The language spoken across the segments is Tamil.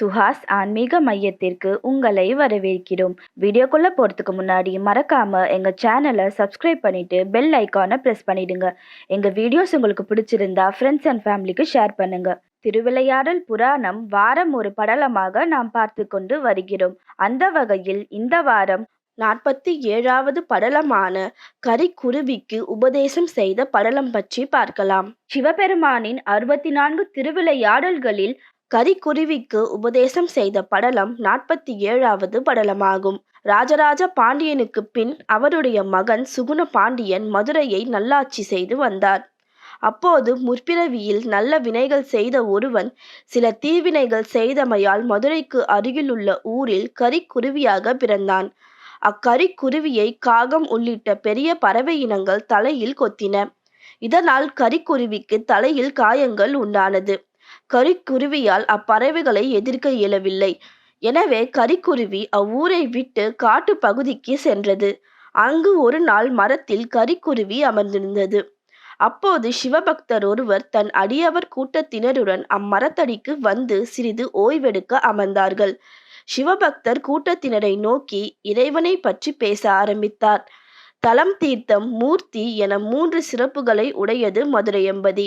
சுஹாஸ் ஆன்மீக மையத்திற்கு உங்களை வரவேற்கிறோம். வீடியோக்குள்ள போகிறதுக்கு முன்னாடி மறக்காம எங்கள் சேனலை சப்ஸ்கிரைப் பண்ணிட்டு பெல் ஐக்கானை ப்ரெஸ் பண்ணிடுங்க. எங்கள் வீடியோஸ் உங்களுக்கு பிடிச்சிருந்தா ஃப்ரெண்ட்ஸ் அண்ட் ஃபேமிலிக்கு ஷேர் பண்ணுங்க. திருவிளையாடல் புராணம் வாரம் ஒரு படலமாக நாம் பார்த்து கொண்டு வருகிறோம். அந்த வகையில் இந்த வாரம் நாற்பத்தி ஏழாவது படலமான கரிக்குருவிக்கு உபதேசம் செய்த படலம் பற்றி பார்க்கலாம். சிவபெருமானின் அறுபத்தி நான்கு திருவிளையாடல்களில் கரிக்குருவிக்கு உபதேசம் செய்த படலம் நாற்பத்தி ஏழாவது படலமாகும். ராஜராஜ பாண்டியனுக்கு பின் அவருடைய மகன் சுகுண பாண்டியன் மதுரையை நல்லாட்சி செய்து வந்தார். அப்போது முற்பிறவியில் நல்ல வினைகள் செய்த ஒருவன் சில தீவினைகள் செய்தமையால் மதுரைக்கு அருகிலுள்ள ஊரில் கரிக்குருவியாக பிறந்தான். அக்கரிக்குருவியை காகம் உள்ளிட்ட பெரிய பறவை இனங்கள் தலையில் கொத்தின. இதனால் கரிக்குருவிக்கு தலையில் காயங்கள் உண்டானது. கரிக்குருவியால் அப்பறவைகளை எதிர்க்க இயலவில்லை. எனவே கரிக்குருவி அவ்வூரை விட்டு காட்டு பகுதிக்கு சென்றது. அங்கு ஒரு நாள் மரத்தில் கரிக்குருவி அமர்ந்திருந்தது. அப்போது சிவபக்தர் ஒருவர் தன் அடியவர் கூட்டத்தினருடன் அம்மரத்தடிக்கு வந்து சிறிது ஓய்வெடுக்க அமர்ந்தார்கள். சிவபக்தர் கூட்டத்தினரை நோக்கி இறைவனை பற்றி பேச ஆரம்பித்தார். தலம் தீர்த்தம் மூர்த்தி என மூன்று சிறப்புகளை உடையது மதுரையம்பதி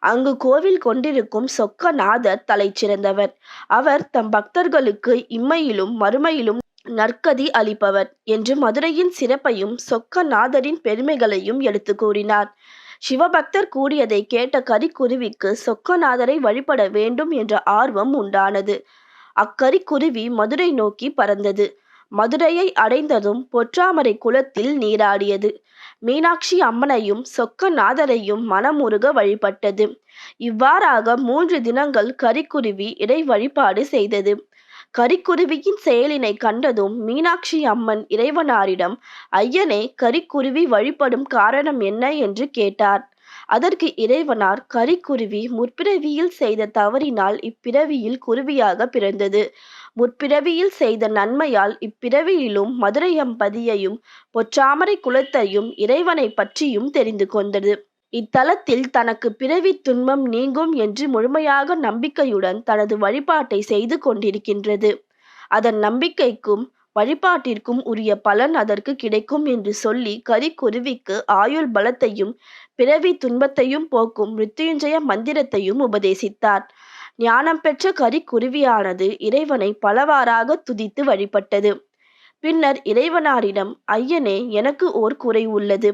அங்கு கோவில் கொண்டிருக்கும் சொக்கநாதர் தலை சிறந்தவர் அவர் தம் பக்தர்களுக்கு இம்மையிலும் மறுமையிலும் நற்கதி அளிப்பவர் என்று மதுரையின் சிறப்பையும் சொக்கநாதரின் பெருமைகளையும் எடுத்து கூறினார். சிவபக்தர் கூறியதை கேட்ட கரிக்குருவிக்கு சொக்கநாதரை வழிபட வேண்டும் என்ற ஆர்வம் உண்டானது. அக்கரிக்குருவி மதுரை நோக்கி பறந்தது. மதுரையை அடைந்ததும் பொற்றாமரை குளத்தில் நீராடியது. மீனாட்சி அம்மனையும் சொக்கநாதரையும் மனமுருக வழிபட்டது. இவ்வாறாக மூன்று தினங்கள் கரிக்குருவி இறை வழிபாடு செய்தது. கரிக்குருவியின் செயலினை கண்டதும் மீனாட்சி அம்மன் இறைவனாரிடம் ஐயனே கரிக்குருவி வழிபடும் காரணம் என்ன என்று கேட்டார். அதற்கு இறைவனார் கரிக்குருவி முற்பிறவியில் செய்த தவறினால் இப்பிறவியில் குருவியாக பிறந்தது. முற்பிறவியில் செய்த நன்மையால் இப்பிறவியிலும் மதுரையம்பதியையும் பொற்றாமரை குலத்தையும் இறைவனை பற்றியும் தெரிந்து கொண்டது. இத்தலத்தில் தனக்கு பிறவி துன்பம் நீங்கும் என்று முழுமையாக நம்பிக்கையுடன் தனது வழிபாட்டை செய்து கொண்டிருக்கின்றது. அதன் நம்பிக்கைக்கும் வழிபாட்டிற்கும் உரிய பலன் அதற்கு கிடைக்கும் என்று சொல்லி கரிக்குருவிக்கு ஆயுள் பலத்தையும் பிறவி துன்பத்தையும் போக்கும் மிருத்யுஞ்சய மந்திரத்தையும் உபதேசித்தார். ஞானம் பெற்ற கரிக்குருவியானது இறைவனை பலவாறாக துதித்து வழிபட்டது. பின்னர் இறைவனாரிடம் ஐயனே எனக்கு ஓர் குறை உள்ளது.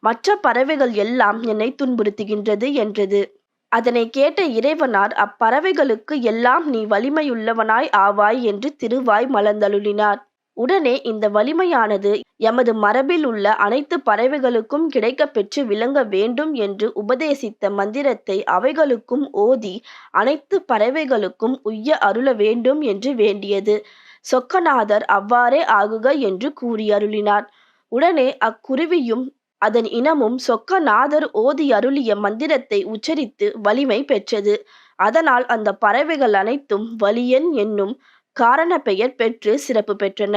மற்ற பறவைகள் எல்லாம் என்னை துன்புறுத்துகின்றது என்றது. அதனை கேட்ட இறைவனார் அப்பறவைகளுக்கு எல்லாம் நீ வலிமையுள்ளவனாய் ஆவாய் என்று திருவாய் மலர்ந்தருளினார். உடனே இந்த வலிமையானது எமது மரபில் உள்ள அனைத்து பறவைகளுக்கும் கிடைக்கப்பெற்று விளங்க வேண்டும் என்று உபதேசித்த மந்திரத்தை அவைகளுக்கும் ஓதி அனைத்து பறவைகளுக்கும் உய்ய அருள வேண்டும் என்று வேண்டியது. சொக்கநாதர் அவ்வாறே ஆகுக என்று கூறி அருளினார் உடனே அக்குருவியும் அதன் இனமும் சொக்கநாதர் ஓதி அருளிய மந்திரத்தை உச்சரித்து வலிமை பெற்றது. அதனால் அந்த பறவைகள் அனைத்தும் வலியன் என்னும் காரண பெயர் பெற்று சிறப்பு பெற்றன.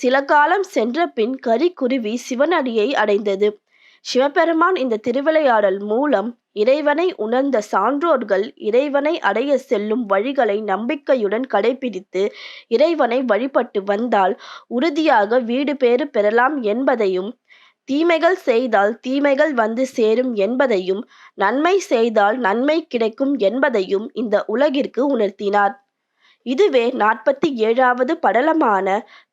சில காலம் சென்ற பின் கரிக்குருவி சிவனடியை அடைந்தது. சிவபெருமான் இந்த திருவிளையாடல் மூலம் இறைவனை உணர்ந்த சான்றோர்கள் இறைவனை அடைய செல்லும் வழிகளை நம்பிக்கையுடன் கடைபிடித்து இறைவனை வழிபட்டு வந்தால் உறுதியாக வீடு பேறு பெறலாம் என்பதையும் தீமைகள் செய்தால் தீமைகள் வந்து சேரும் என்பதையும் நன்மை செய்தால் நன்மை கிடைக்கும் என்பதையும் இந்த உலகிற்கு உணர்த்தினார். இதுவே நாற்பத்தி ஏழாவது படலமான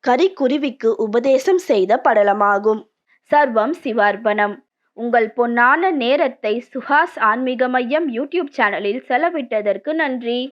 கரிக்குருவிக்கு உபதேசம் செய்த படலமாகும். சர்வம் சிவார்ப்பணம். உங்கள் பொன்னான நேரத்தை சுஹாஸ் ஆன்மீக மையம் யூடியூப் சேனலில் செலவிட்டதற்கு நன்றி.